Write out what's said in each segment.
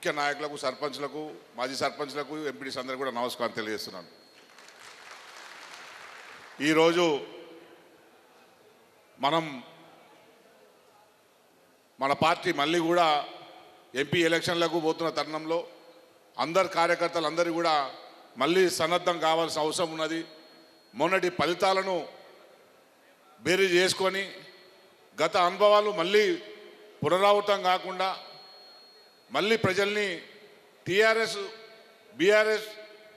ముఖ్య నాయకులకు సర్పంచ్లకు మాజీ సర్పంచ్లకు ఎంపీడీస్ అందరూ కూడా నమస్కారం తెలియజేస్తున్నాను. ఈరోజు మనం మన పార్టీ మళ్ళీ కూడా ఎంపీ ఎలక్షన్లకు పోతున్న తరుణంలో అందరు కార్యకర్తలు అందరూ కూడా మళ్ళీ సన్నద్ధం కావాల్సిన అవసరం ఉన్నది. మొన్నటి ఫలితాలను బేరీ చేసుకొని గత అనుభవాలు మళ్ళీ పునరావృతం కాకుండా మళ్ళీ ప్రజల్ని టీఆర్ఎస్ బీఆర్ఎస్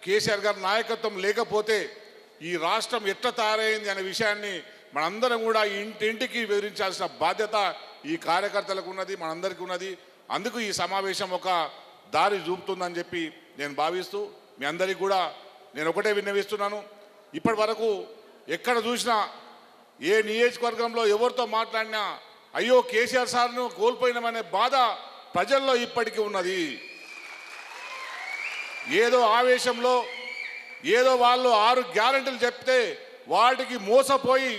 కేసీఆర్ గారి నాయకత్వం లేకపోతే ఈ రాష్ట్రం ఎట్లా తయారైంది అనే విషయాన్ని మనందరం కూడా ఇంటింటికి వివరించాల్సిన బాధ్యత ఈ కార్యకర్తలకు ఉన్నది మనందరికీ ఉన్నది. అందుకు ఈ సమావేశం ఒక దారి చూపుతుందని చెప్పి నేను భావిస్తూ మీ అందరికీ కూడా నేను ఒకటే విన్నవిస్తున్నాను. ఇప్పటి వరకు ఎక్కడ చూసినా ఏ నియోజకవర్గంలో ఎవరితో మాట్లాడినా అయ్యో కేసీఆర్ సార్ను కోల్పోయినామనే బాధ ప్రజల్లో ఇప్పటికీ ఉన్నది. ఏదో ఆవేశంలో ఏదో వాళ్ళు ఆరు గ్యారంటీలు చెప్తే వాటికి మోసపోయి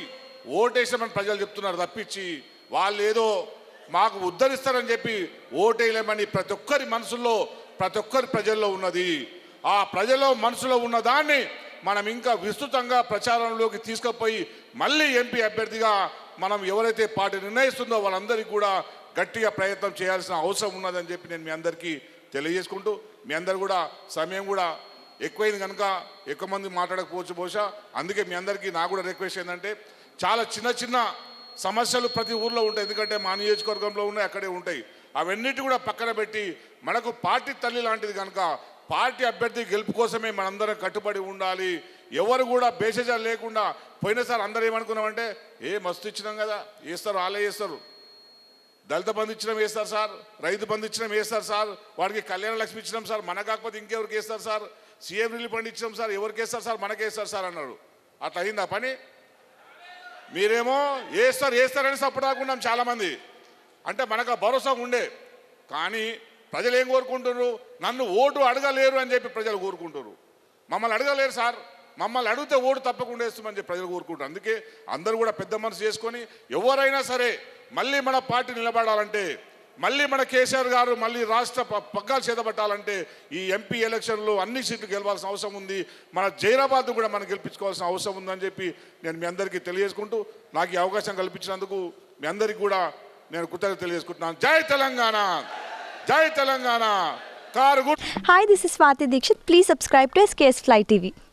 ఓటేసామని ప్రజలు చెప్తున్నారు తప్పించి వాళ్ళు ఏదో మాకు ఉద్ధరిస్తారని చెప్పి ఓటేయలేమని ప్రతి ఒక్కరి మనసులో ప్రతి ఒక్కరి ప్రజల్లో ఉన్నది. ఆ ప్రజల్లో మనసులో ఉన్న దాన్ని మనం ఇంకా విస్తృతంగా ప్రచారంలోకి తీసుకుపోయి మళ్ళీ ఎంపీ అభ్యర్థిగా మనం ఎవరైతే పార్టీ నిర్ణయిస్తుందో వాళ్ళందరికీ కూడా గట్టిగా ప్రయత్నం చేయాల్సిన అవసరం ఉన్నదని చెప్పి నేను మీ అందరికీ తెలియజేసుకుంటూ మీ అందరు కూడా సమయం కూడా ఎక్కువైంది కనుక ఎక్కువ మంది మాట్లాడకపోవచ్చు బహుశా. అందుకే మీ అందరికీ నాకు కూడా రిక్వెస్ట్ ఏంటంటే చాలా చిన్న చిన్న సమస్యలు ప్రతి ఊర్లో ఉంటాయి. ఎందుకంటే మా నియోజకవర్గంలో ఉన్నాయి అక్కడే ఉంటాయి. అవన్నిటి కూడా పక్కన పెట్టి మనకు పార్టీ తల్లి లాంటిది కనుక పార్టీ అభ్యర్థి గెలుపు కోసమే మనందరం కట్టుబడి ఉండాలి. ఎవరు కూడా బేసేజాలు లేకుండా పోయినసారి అందరూ ఏమనుకున్నామంటే ఏ మస్తు ఇచ్చినాం కదా వేస్తారు వాళ్ళే చేస్తారు దళిత బంధు ఇచ్చినాం వేస్తారు సార్ రైతు బంధు ఇచ్చినాం వేస్తారు సార్ వాడికి కళ్యాణ లక్ష్మి ఇచ్చినాం సార్ మన కాకపోతే ఇంకెవరికి వేస్తారు సార్? సీఎం రిలీఫ్ ఫండ్ ఇచ్చినాం సార్ ఎవరికి వేస్తారు సార్? మనకి వేస్తారు సార్ అన్నాడు. అట్లా అయిందా పని? మీరేమో వేస్తారు వేస్తారని సపోర్ట్ చాలామంది. అంటే మనకు భరోసా ఉండే. కానీ ప్రజలు ఏం కోరుకుంటున్నారు? నన్ను ఓటు అడగలేరు అని చెప్పి ప్రజలు కోరుకుంటారు మమ్మల్ని అడగలేరు సార్. మమ్మల్ని అడిగితే ఓటు తప్పకుండా వేస్తామని చెప్పి ప్రజలు కోరుకుంటారు. అందుకే అందరూ కూడా పెద్ద మనసు చేసుకొని ఎవరైనా సరే మళ్ళీ మన పార్టీ నిలబడాలంటే మళ్ళీ మన కేసీఆర్ గారు మళ్ళీ రాష్ట్ర ప- పగ్గాలు చేతబట్టాలంటే ఈ ఎంపీ ఎలక్షన్లో అన్ని సీట్లు గెలవాల్సిన అవసరం ఉంది. మన జైరాబాద్ కూడా మనం గెలిపించుకోవాల్సిన అవసరం ఉందని చెప్పి నేను మీ అందరికీ తెలియజేసుకుంటూ నాకు ఈ అవకాశం కల్పించినందుకు మీ అందరికీ కూడా నేను కృతజ్ఞత తెలియజేసుకుంటున్నాను. జై తెలంగాణ! జై తెలంగాణ! కారు గుర్తు Hi, this is Swati Dikshit. Please subscribe to SKS